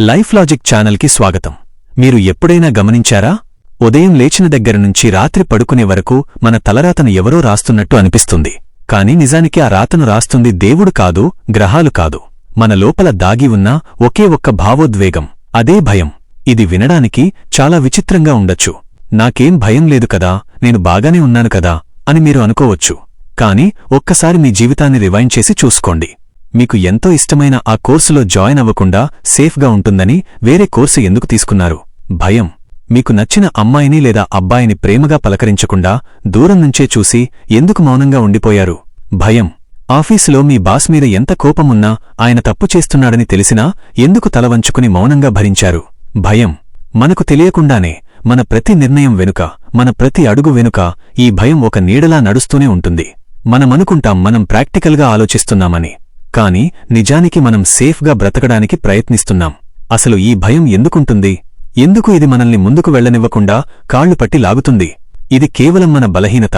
Life logic ఛానల్కి స్వాగతం. మీరు ఎప్పుడైనా గమనించారా? ఉదయం లేచిన దగ్గర నుంచి రాత్రి పడుకునే వరకు మన తలరాతను ఎవరో రాస్తున్నట్టు అనిపిస్తుంది. కాని నిజానికి ఆ రాతను రాస్తుంది దేవుడు కాదు గ్రహాలు కాదు. మన లోపల దాగి ఉన్న ఒకే ఒక్క భావోద్వేగం అదే భయం. ఇది వినడానికి చాలా విచిత్రంగా ఉండొచ్చు. నాకేం భయం లేదు కదా నేను బాగానే ఉన్నాను కదా అని మీరు అనుకోవచ్చు. కాని ఒక్కసారి మీ జీవితాన్ని రివైండ్ చేసి చూసుకోండి. మీకు ఎంతో ఇష్టమైన ఆ కోర్సులో జాయిన్ అవ్వకుండా సేఫ్గా ఉంటుందని వేరే కోర్సు ఎందుకు తీసుకున్నారు? భయం. మీకు నచ్చిన అమ్మాయిని లేదా అబ్బాయిని ప్రేమగా పలకరించకుండా దూరం నుంచే చూసి ఎందుకు మౌనంగా ఉండిపోయారు? భయం. ఆఫీసులో మీ బాస్ మీద ఎంత కోపమున్నా ఆయన తప్పు చేస్తున్నాడని తెలిసినా ఎందుకు తలవంచుకుని మౌనంగా భరించారు? భయం. మనకు తెలియకుండానే మన ప్రతి నిర్ణయం వెనుక మన ప్రతి అడుగు వెనుక ఈ భయం ఒక నీడలా నడుస్తూనే ఉంటుంది. మనమనుకుంటాం మనం ప్రాక్టికల్గా ఆలోచిస్తున్నామని. కాని నిజానికి మనం సేఫ్గా బ్రతకడానికి ప్రయత్నిస్తున్నాం. అసలు ఈ భయం ఎందుకుంటుంది? ఎందుకు ఇది మనల్ని ముందుకు వెళ్ళనివ్వకుండా కాళ్ళు పట్టి లాగుతుంది? ఇది కేవలం మన బలహీనత.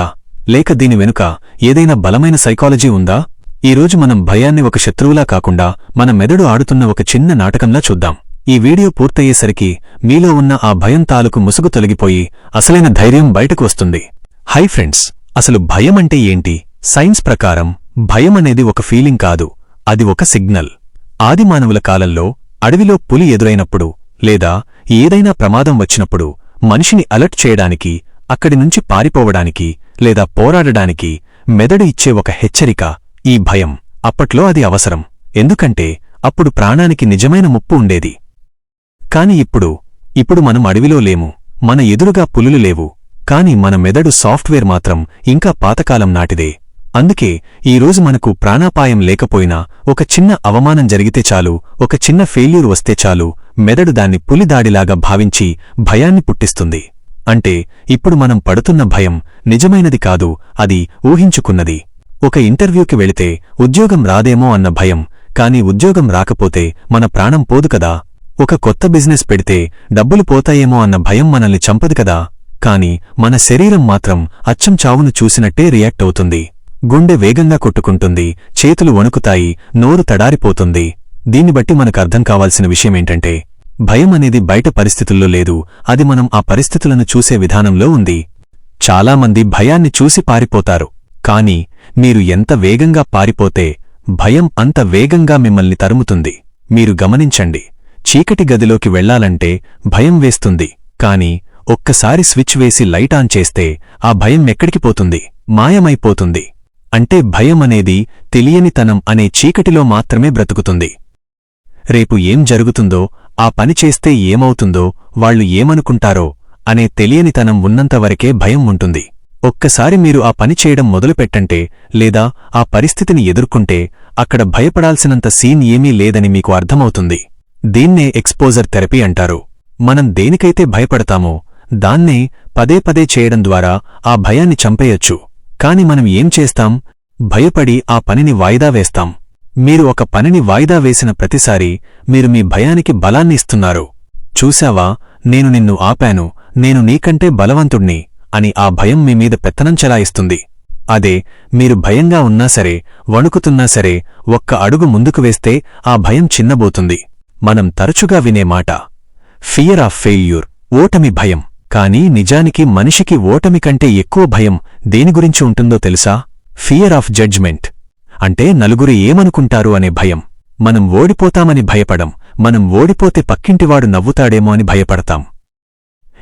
లేక దీని వెనుక ఏదైనా బలమైన సైకాలజీ ఉందా? ఈరోజు మనం భయాన్ని ఒక శత్రువులా కాకుండా మన మెదడు ఆడుతున్న ఒక చిన్న నాటకంలా చూద్దాం. ఈ వీడియో పూర్తయ్యేసరికి మీలో ఉన్న ఆ భయం తాలూకు ముసుగు తొలగిపోయి అసలైన ధైర్యం బయటకు వస్తుంది. హై ఫ్రెండ్స్ అసలు భయం అంటే ఏంటి? సైన్స్ ప్రకారం భయం అనేది ఒక ఫీలింగ్ కాదు. అది ఒక సిగ్నల్. ఆదిమానవుల కాలంలో అడవిలో పులి ఎదురైనప్పుడు లేదా ఏదైనా ప్రమాదం వచ్చినప్పుడు మనిషిని అలర్ట్ చేయడానికి అక్కడి నుంచి పారిపోవడానికి లేదా పోరాడడానికి మెదడు ఇచ్చే ఒక హెచ్చరిక ఈ భయం. అప్పట్లో అది అవసరం. ఎందుకంటే అప్పుడు ప్రాణానికి నిజమైన ముప్పు ఉండేది. కాని ఇప్పుడు ఇప్పుడు మనం అడవిలో లేము. మన ఎదురుగా పులులు లేవు. కాని మన మెదడు సాఫ్ట్వేర్ మాత్రం ఇంకా పాతకాలం నాటిదే. అందుకే ఈరోజు మనకు ప్రాణాపాయం లేకపోయినా ఒక చిన్న అవమానం జరిగితే చాలు ఒక చిన్న ఫెయిల్యూర్ వస్తే చాలు మెదడు దాన్ని పులిదాడిలాగా భావించి భయాన్ని పుట్టిస్తుంది. అంటే ఇప్పుడు మనం పడుతున్న భయం నిజమైనది కాదు అది ఊహించుకున్నది. ఒక ఇంటర్వ్యూకి వెళితే ఉద్యోగం రాదేమో అన్న భయం కాని ఉద్యోగం రాకపోతే మన ప్రాణం పోదు కదా. ఒక కొత్త బిజినెస్ పెడితే డబ్బులు పోతాయేమో అన్న భయం మనల్ని చంపదు కదా. కాని మన శరీరం మాత్రం అచ్చం చావును చూసినట్టే రియాక్ట్ అవుతుంది. గుండె వేగంగా కొట్టుకుంటుంది చేతులు వణుకుతాయి నోరు తడారిపోతుంది. దీన్ని బట్టి మనకు అర్థం కావాల్సిన విషయమేంటంటే భయం అనేది బయట పరిస్థితుల్లో లేదు అది మనం ఆ పరిస్థితులను చూసే విధానంలో ఉంది. చాలామంది భయాన్ని చూసి పారిపోతారు. కాని మీరు ఎంత వేగంగా పారిపోతే భయం అంత వేగంగా మిమ్మల్ని తరుముతుంది. మీరు గమనించండి చీకటి గదిలోకి వెళ్ళాలంటే భయం వేస్తుంది. కాని ఒక్కసారి స్విచ్ వేసి లైట్ ఆన్ చేస్తే ఆ భయం ఎక్కడికి పోతుంది? మాయమైపోతుంది. అంటే భయం అనేది తెలియనితనం అనే చీకటిలో మాత్రమే బ్రతుకుతుంది. రేపు ఏం జరుగుతుందో ఆ పని చేస్తే ఏమవుతుందో వాళ్ళు ఏమనుకుంటారో అనే తెలియనితనం ఉన్నంతవరకే భయం ఉంటుంది. ఒక్కసారి మీరు ఆ పని చేయడం మొదలుపెట్టంటే లేదా ఆ పరిస్థితిని ఎదుర్కొంటే అక్కడ భయపడాల్సినంత సీన్ ఏమీ లేదని మీకు అర్థమవుతుంది. దీన్నే ఎక్స్పోజర్ థెరపీ అంటారు. మనం దేనికైతే భయపడతామో దాన్నే పదే పదే చేయడం ద్వారా ఆ భయాన్ని చంపేయొచ్చు. కాని మనం ఏం చేస్తాం? భయపడి ఆ పనిని వాయిదా వేస్తాం. మీరు ఒక పనిని వాయిదా వేసిన ప్రతిసారీ మీరు మీ భయానికి బలాన్ని ఇస్తున్నారు. చూశావా? నేను నిన్ను ఆపాను. నేను నీకంటే బలవంతుణ్ణి అని ఆ భయం మీమీద పెత్తనం చెలాయిస్తుంది. అదే మీరు భయంగా ఉన్నా సరే వణుకుతున్నా సరే ఒక్క అడుగు ముందుకు వేస్తే ఆ భయం చిన్నబోతుంది. మనం తరచుగా వినే మాట ఫియర్ ఆఫ్ ఫెయిల్యూర్ ఓటమి భయం. కానీ నిజానికి మనిషికి ఓటమి కంటే ఎక్కువ భయం దేని గురించి ఉంటుందో తెలుసా? ఫియర్ ఆఫ్ జడ్జ్మెంట్ అంటే నలుగురు ఏమనుకుంటారు అనే భయం. మనం ఓడిపోతామని భయపడం మనం ఓడిపోతే పక్కింటివాడు నవ్వుతాడేమో అని భయపడతాం.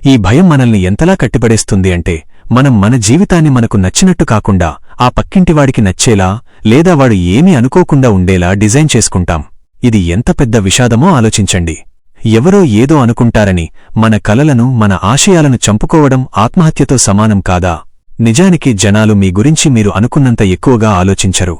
ఈ భయం మనల్ని ఎంతలా కట్టిపడేస్తుంది అంటే మనం మన జీవితాన్ని మనకు నచ్చినట్టు కాకుండా ఆ పక్కింటివాడికి నచ్చేలా లేదా వాడు ఏమీ అనుకోకుండా ఉండేలా డిజైన్ చేసుకుంటాం. ఇది ఎంత పెద్ద విషాదమో ఆలోచించండి. ఎవరో ఏదో అనుకుంటారని మన కలలను మన ఆశయాలను చంపుకోవడం ఆత్మహత్యతో సమానం కాదా? నిజానికి జనాలు మీ గురించి మీరు అనుకున్నంత ఎక్కువగా ఆలోచించరు.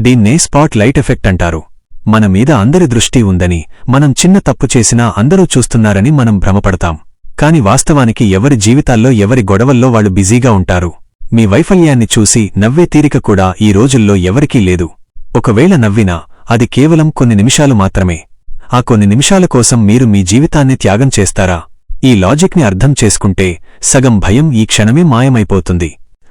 దీన్నే స్పాట్ లైట్ ఎఫెక్ట్ అంటారు. మన మీద అందరి దృష్టి ఉందని మనం చిన్న తప్పు చేసినా అందరూ చూస్తున్నారని మనం భ్రమపడతాం. కాని వాస్తవానికి ఎవరి జీవితాల్లో ఎవరి గొడవల్లో వాళ్ళు బిజీగా ఉంటారు. మీ వైఫల్యాన్ని చూసి నవ్వే తీరిక కూడా ఈ రోజుల్లో ఎవరికీ లేదు. ఒకవేళ నవ్వినా అది కేవలం కొన్ని నిమిషాలు మాత్రమే. ఆ కొన్ని నిమిషాల కోసం మీరు మీ జీవితాన్ని త్యాగం చేస్తారా? ఈ లాజిక్ని అర్థం చేసుకుంటే సగం భయం ఈ క్షణమే మాయమైపోతుంది.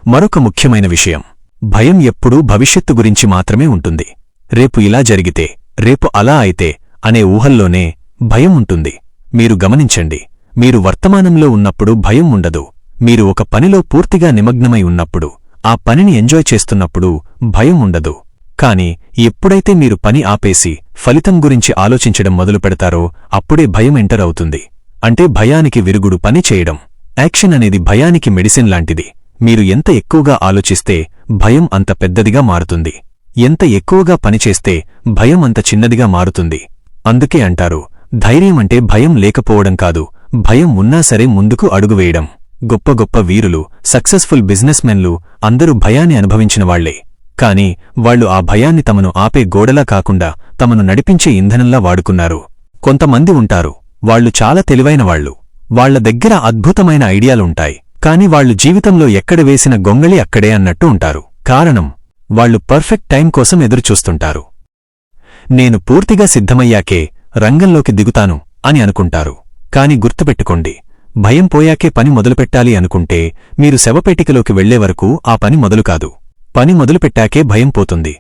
మరొక ముఖ్యమైన విషయం. భయం ఎప్పుడూ భవిష్యత్తు గురించి మాత్రమే ఉంటుంది. రేపు ఇలా జరిగితే రేపు అలా అయితే అనే ఊహల్లోనే భయం ఉంటుంది. మీరు గమనించండి మీరు వర్తమానంలో ఉన్నప్పుడు భయం ఉండదు. మీరు ఒక పనిలో పూర్తిగా నిమగ్నమై ఉన్నప్పుడు ఆ పనిని ఎంజాయ్ చేస్తున్నప్పుడు భయం ఉండదు. కాని ఎప్పుడైతే మీరు పని ఆపేసి ఫలితం గురించి ఆలోచించడం మొదలుపెడతారో అప్పుడే భయం ఎంటర్ అవుతుంది. అంటే భయానికి విరుగుడు పని చేయడం. యాక్షన్ అనేది భయానికి మెడిసిన్ లాంటిది. మీరు ఎంత ఎక్కువగా ఆలోచిస్తే భయం అంత పెద్దదిగా మారుతుంది. ఎంత ఎక్కువగా పనిచేస్తే భయం అంత చిన్నదిగా మారుతుంది. అందుకే అంటారు ధైర్యం అంటే భయం లేకపోవడం కాదు భయం ఉన్నా సరే ముందుకు అడుగువేయడం గొప్ప గొప్ప వీరులు సక్సెస్ఫుల్ బిజినెస్ మెన్లు అందరూ భయాన్ని అనుభవించిన వాళ్ళే కాని వాళ్ళు ఆ భయాన్ని తమను ఆపే గోడలా కాకుండా తమను నడిపించే ఇంధనంలా వాడుకున్నారు. కొంతమంది ఉంటారు వాళ్ళు చాలా తెలివైన వాళ్ళు వాళ్ళ దగ్గర అద్భుతమైన ఐడియాలుంటాయి. కాని వాళ్ళు జీవితంలో ఎక్కడ వేసిన గొంగళి అక్కడే అన్నట్టు ఉంటారు. కారణం వాళ్ళు పర్ఫెక్ట్ టైం కోసం ఎదురుచూస్తుంటారు. నేను పూర్తిగా సిద్ధమయ్యాకే రంగంలోకి దిగుతాను అని అనుకుంటారు. కాని గుర్తుపెట్టుకోండి భయం పోయాకే పని మొదలుపెట్టాలి అనుకుంటే మీరు శవపేటికలోకి వెళ్ళే వరకు ఆ పని మొదలు కాదు. పని మొదలుపెట్టాకే భయం పోతుంది.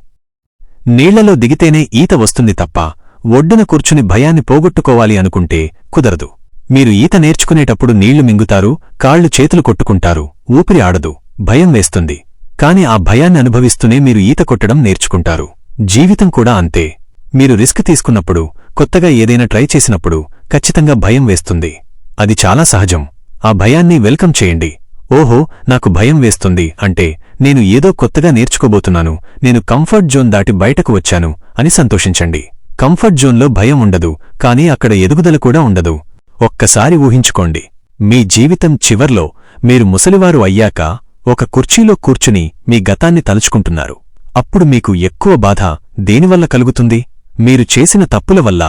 నీళ్ళలో దిగితేనే ఈత వస్తుంది తప్ప ఒడ్డున కూర్చుని భయాన్ని పోగొట్టుకోవాలి అనుకుంటే కుదరదు. మీరు ఈత నేర్చుకునేటప్పుడు నీళ్ళు మింగుతారు కాళ్ళు చేతులు కొట్టుకుంటారు ఊపిరి ఆడదు భయం వేస్తుంది. కాని ఆ భయాన్ని అనుభవిస్తూనే మీరు ఈత కొట్టడం నేర్చుకుంటారు. జీవితం కూడా అంతే. మీరు రిస్క్ తీసుకున్నప్పుడు కొత్తగా ఏదైనా ట్రై చేసినప్పుడు ఖచ్చితంగా భయం వేస్తుంది. అది చాలా సహజం. ఆ భయాన్ని వెల్కమ్ చేయండి. ఓహో నాకు భయం వేస్తుంది అంటే నేను ఏదో కొత్తగా నేర్చుకోబోతున్నాను నేను కంఫర్ట్ జోన్ దాటి బయటకు వచ్చాను అని సంతోషించండి. కంఫర్ట్ జోన్లో భయం ఉండదు కానీ అక్కడ ఎదుగుదల కూడా ఉండదు. ఒక్కసారి ఊహించుకోండి. మీ జీవితం చివర్లో మీరు ముసలివారు అయ్యాక ఒక కుర్చీలో కూర్చుని మీ గతాన్ని తలుచుకుంటున్నారు. అప్పుడు మీకు ఎక్కువ బాధ దేనివల్ల కలుగుతుంది? మీరు చేసిన తప్పుల వల్ల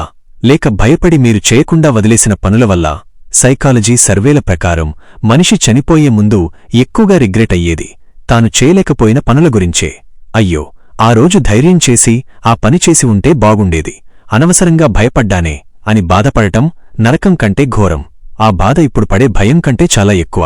లేక భయపడి మీరు చేయకుండా వదిలేసిన పనుల వల్ల? సైకాలజీ సర్వేల ప్రకారం మనిషి చనిపోయే ముందు ఎక్కువగా రిగ్రెట్ అయ్యేది తాను చేయలేకపోయిన పనుల గురించే. అయ్యో ఆ రోజు ధైర్యం చేసి ఆ పని చేసి ఉంటే బాగుండేది. అనవసరంగా భయపడ్డానే అని బాధపడటం నరకం కంటే ఘోరం. ఆ బాధ ఇప్పుడు పడే భయం కంటే చాలా ఎక్కువ.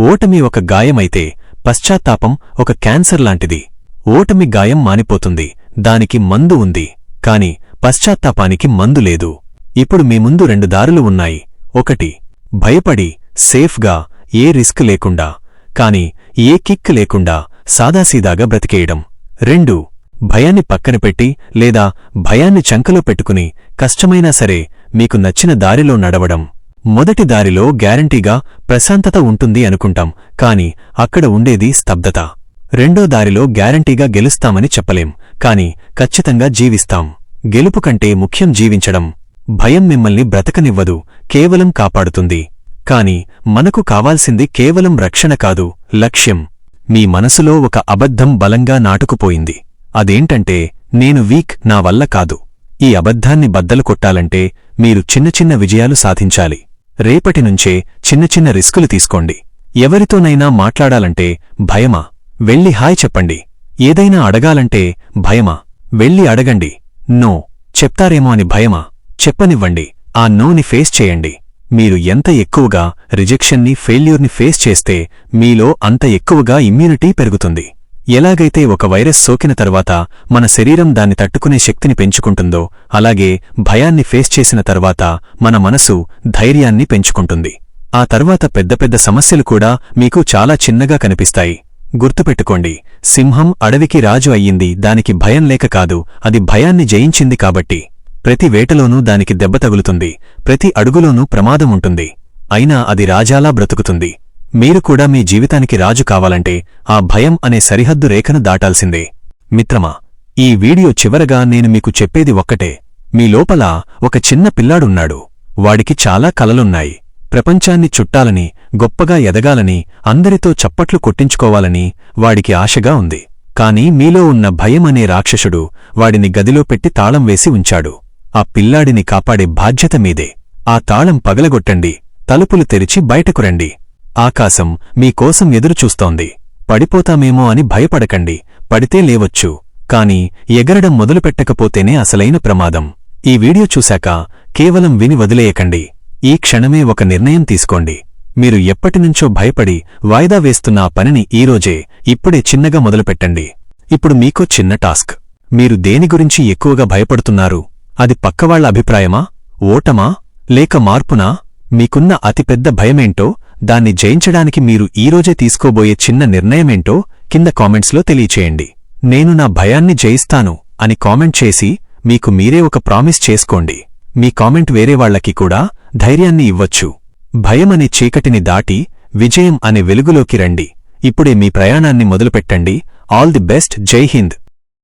ఓటమి ఒక గాయమైతే పశ్చాత్తాపం ఒక క్యాన్సర్ లాంటిది. ఓటమి గాయం మానిపోతుంది. దానికి మందు ఉంది. కాని పశ్చాత్తాపానికి మందు లేదు. ఇప్పుడు మీ ముందు రెండు దారులు ఉన్నాయి. ఒకటి భయపడి సేఫ్గా ఏ రిస్క్ లేకుండా కాని ఏ కిక్ లేకుండా సాదాసీదాగా బ్రతికేయడం. రెండు భయాన్ని పక్కన పెట్టి లేదా భయాన్ని చంకలో పెట్టుకుని కష్టమైనా సరే మీకు నచ్చిన దారిలో నడవడం. మొదటి దారిలో గ్యారంటీగా ప్రశాంతత ఉంటుంది అనుకుంటాం కాని అక్కడ ఉండేది స్తబ్దత. రెండో దారిలో గ్యారంటీగా గెలుస్తామని చెప్పలేం కాని ఖచ్చితంగా జీవిస్తాం. గెలుపు కంటే ముఖ్యం జీవించడం. భయం మిమ్మల్ని బ్రతకనివ్వదు కేవలం కాపాడుతుంది. కాని మనకు కావాల్సింది కేవలం రక్షణ కాదు లక్ష్యం. మీ మనసులో ఒక అబద్ధం బలంగా నాటుకుపోయింది. అదేంటంటే నేను వీక్ నా వల్ల కాదు. ఈ అబద్ధాన్ని బద్దలు కొట్టాలంటే మీరు చిన్న చిన్న విజయాలు సాధించాలి. రేపటి నుంచే చిన్న చిన్న రిస్కులు తీసుకోండి. ఎవరితోనైనా మాట్లాడాలంటే భయమా? వెళ్ళి హాయ్ చెప్పండి. ఏదైనా అడగాలంటే భయమా? వెళ్ళి అడగండి. నో. చెప్తారేమో అని భయమా? చెప్పనివ్వండి. ఆ నోని ఫేస్ చేయండి. మీరు ఎంత ఎక్కువగా రిజెక్షన్ని ఫెయిల్యూర్ని ఫేస్ చేస్తే మీలో అంత ఎక్కువగా ఇమ్యూనిటీ పెరుగుతుంది. ఎలాగైతే ఒక వైరస్ సోకిన తర్వాత మన శరీరం దాన్ని తట్టుకునే శక్తిని పెంచుకుంటుందో అలాగే భయాన్ని ఫేస్ చేసిన తర్వాత మన మనసు ధైర్యాన్ని పెంచుకుంటుంది. ఆ తర్వాత పెద్ద పెద్ద సమస్యలు కూడా మీకు చాలా చిన్నగా కనిపిస్తాయి. గుర్తుపెట్టుకోండి సింహం అడవికి రాజు అయ్యింది దానికి భయం లేక కాదు అది భయాన్ని జయించింది కాబట్టి. ప్రతి వేటలోనూ దానికి దెబ్బ తగులుతుంది ప్రతి అడుగులోనూ ప్రమాదం ఉంటుంది. అయినా అది రాజాలా బ్రతుకుతుంది. మీరు కూడా మీ జీవితానికి రాజు కావాలంటే ఆ భయం అనే సరిహద్దు రేఖను దాటాల్సిందే. మిత్రమా ఈ వీడియో చివరగా నేను మీకు చెప్పేది ఒక్కటే. మీ లోపల ఒక చిన్న పిల్లాడున్నాడు. వాడికి చాలా కలలున్నాయి. ప్రపంచాన్ని చుట్టాలని గొప్పగా ఎదగాలని అందరితో చప్పట్లు కొట్టించుకోవాలని వాడికి ఆశగా ఉంది. కాని మీలో ఉన్న భయమనే రాక్షసుడు వాడిని గదిలో పెట్టి తాళం వేసి ఉంచాడు. ఆ పిల్లాడిని కాపాడే బాధ్యత మీదే. ఆ తాళం పగలగొట్టండి. తలుపులు తెరిచి బయటకు రండి. ఆకాశం మీకోసం ఎదురుచూస్తోంది పడిపోతామేమో అని భయపడకండి. పడితే లేవచ్చు. కాని ఎగరడం మొదలుపెట్టకపోతేనే అసలైన ప్రమాదం. ఈ వీడియో చూశాక కేవలం విని వదిలేయకండి. ఈ క్షణమే ఒక నిర్ణయం తీసుకోండి. మీరు ఎప్పటినుంచో భయపడి వాయిదా వేస్తున్న ఆ పనిని ఈరోజే ఇప్పుడే చిన్నగా మొదలుపెట్టండి. ఇప్పుడు మీకో చిన్న టాస్క్. మీరు దేని గురించి ఎక్కువగా భయపడుతున్నారు? అది పక్కవాళ్ళ అభిప్రాయమా? ఓటమా? లేక మార్పునా? మీకున్న అతిపెద్ద భయమేంటో దాన్ని జయించడానికి మీరు ఈరోజే తీసుకోబోయే చిన్న నిర్ణయమేంటో కింద కామెంట్స్లో తెలియచేయండి. నేను నా భయాన్ని జయిస్తాను అని కామెంట్ చేసి మీకు మీరే ఒక ప్రామిస్ చేసుకోండి. మీ కామెంట్ వేరేవాళ్ళకి కూడా ధైర్యాన్ని ఇవ్వొచ్చు. భయమనే చీకటిని దాటి విజయం అనే వెలుగులోకి రండి. ఇప్పుడే మీ ప్రయాణాన్ని మొదలుపెట్టండి. All the best. Jai Hind.